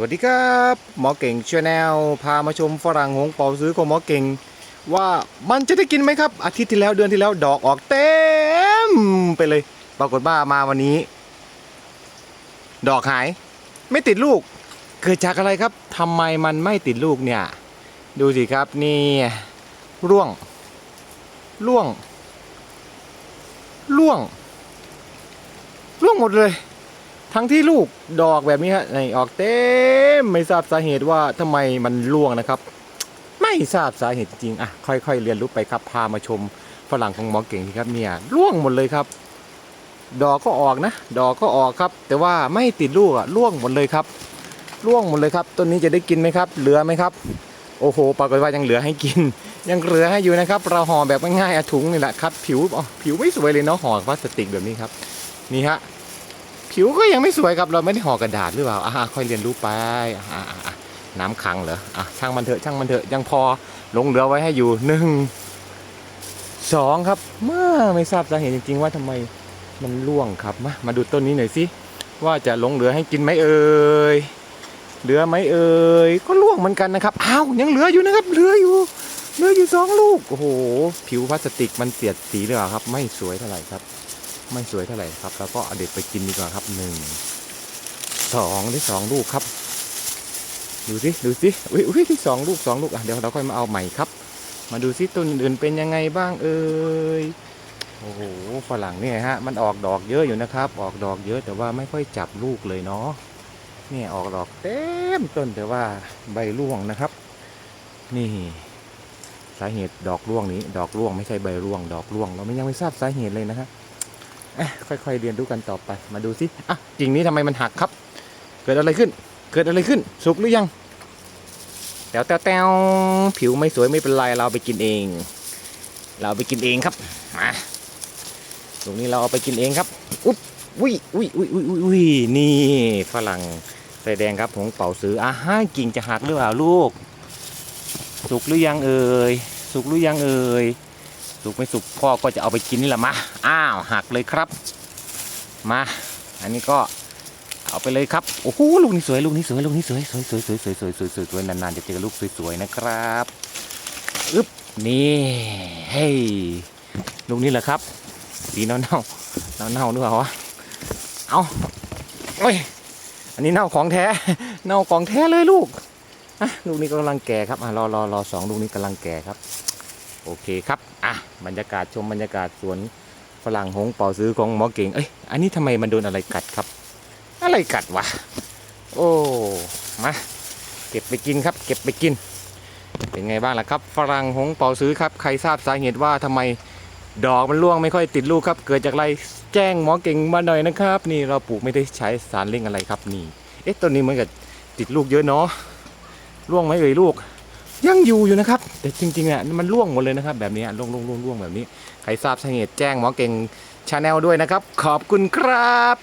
วัสดีครับหมอเก่งชาแนลพามาชมฝรั่งหงเป่าซื้อของหมอเก่ง ว่ามันจะได้กินไหมครับ อาทิตย์ที่แล้วเดือนที่แล้วดอกออกเต็มไปเลย ปรากฏว่ามาวันนี้ ดอกหาย ไม่ติดลูก เกิดจากอะไรครับทำไมมันไม่ติดลูกเนี่ย ดูสิครับนี่ร่วง ร่วง ร่วง ร่วงหมดเลย ทั้งที่ลูกดอกแบบนี้ฮะในออกเต็มไม่ทราบสาเหตุว่าทำไมมันร่วงนะครับ ไม่ทราบสาเหตุจริงอะค่อยๆ เรียนรู้ไปครับ พามาชมฝรั่งของหมอเก่งครับเนี่ยร่วงหมดเลยครับ ดอกก็ออกนะ ดอกก็ออกครับ แต่ว่าไม่ติดลูกอะร่วงหมดเลยครับร่วงหมดเลยครับต้นนี้จะได้กินไหมครับ เหลือไหมครับ โอ้โหปรากฏว่ายังเหลือให้กิน ยังเหลือให้อยู่นะครับ เราห่อแบบง่ายๆอะถุงนี่แหละครับ ผิวผิวไม่สวยเลยเนาะห่อพลาสติกแบบนี้ครับ นี่ฮะ ผิวก็ยังไม่สวยครับเราไม่ได้ห่อกระดาษหรือเปล่าอะค่อยเรียนรู้ไปอะอะอะน้ำขังเหรออะช่างมันเถอะช่างมันเถอะยังพอลงเหลือไว้ให้อยู่หนึ่งสองครับเมื่อไม่ทราบสาเหตุจริง ๆ ว่าทำไมมันร่วงครับมามาดูต้นนี้หน่อยสิว่าจะลงเหลือให้กินไหมเอ่ยเหลือไหมเอ่ยก็ร่วงเหมือนกันนะครับอ้าวยังเหลืออยู่นะครับเหลืออยู่เหลืออยู่สองลูกโอ้โหผิวพลาสติกมันเสียดสีหรือเปล่าครับ ไม่สวยเท่าไหร่ครับ ไม่สวยเท่าไหร่ครับ แล้วก็เอาเด็ดไปกินดีกว่าครับหนึ่งสองได้สองลูกครับ ดูสิดูสิอุ้ยอุ้ยที่สองลูกสองลูกอะเดี๋ยวเราค่อยมาเอาใหม่ครับ มาดูสิต้นอื่นเป็นยังไงบ้างเอ่ยโอ้โหฝรั่งเนี่ยฮะมันออกดอกเยอะอยู่นะครับ ออกดอกเยอะแต่ว่าไม่ค่อยจับลูกเลยเนาะเนี่ยออกดอกเต็มต้นแต่ว่าใบร่วงนะครับ นี่สาเหตุดอกร่วงนี้ ดอกร่วงไม่ใช่ใบร่วง ดอกร่วง เราไม่ยังไม่ทราบสาเหตุเลยนะครับเอ๊ะ ค่อยๆเรียนรู้กันต่อไป มาดูสิอะกิ่งนี้ทำไมมันหักครับ เกิดอะไรขึ้น เกิดอะไรขึ้น สุกหรือยังแต้วแต้วแต้วผิวไม่สวยไม่เป็นไรเราไปกินเอง เราไปกินเองครับมาตรงนี้เราเอาไปกินเองครับอุ๊บอุ้ยอุ้ยอุ้ยอุ้ยอุ้ยนี่ฝรั่งใส่แดงครับของเป่าซื้ออะฮะกิ่งจะหักหรือเปล่าลูก สุกหรือยังเอ่ยสุกหรือยังเอ่ย สุกไม่สุกพ่อก็จะเอาไปกินนี่แหละมา อ้าวหักเลยครับ มา อันนี้ก็เอาไปเลยครับ โอ้โห ลูกนี้สวย ลูกนี้สวย ลูกนี้สวย สวยสวยสวยสวยสวยสวยสวยสวยนานๆจะเจอลูกสวยๆนะครับอึ๊บ นี่ เฮ้ย ลูกนี้แหละครับ สีเน่าเน่าเน่าเน่าๆหรือเปล่าเอาโอ้ย อันนี้เน่าของแท้ เน่าของแท้เลยลูก อะ ลูกนี้กำลังแก่ครับ อะ รอรอรอสองลูกนี้กำลังแก่ครับ โอเคครับ อะ บรรยากาศชมบรรยากาศสวนฝรั่งหงเป่าซื้อของหมอเก่ง เอ้ย อันนี้ทำไมมันโดนอะไรกัดครับ อะไรกัดวะ โอ้ มา เก็บไปกินครับ เก็บไปกิน เป็นไงบ้างล่ะครับ ฝรั่งหงเป่าซื้อครับ ใครทราบสาเหตุว่าทำไมดอกมันร่วงไม่ค่อยติดลูกครับ เกิดจากอะไร แจ้งหมอเก่งมาหน่อยนะครับ นี่เราปลูกไม่ได้ใช้สารเร่งอะไรครับ นี่ เอ๊ะ ต้นนี้เหมือนกับติดลูกเยอะเนาะ ร่วงไหมเอ่ยลูก ยังอยู่อยู่นะครับ แต่จริงๆอะมันร่วงหมดเลยนะครับ แบบนี้ร่วงร่วงร่วงร่วงแบบนี้ ใครทราบสาเหตุแจ้งหมอเก่งชาแนลด้วยนะครับ ขอบคุณครับ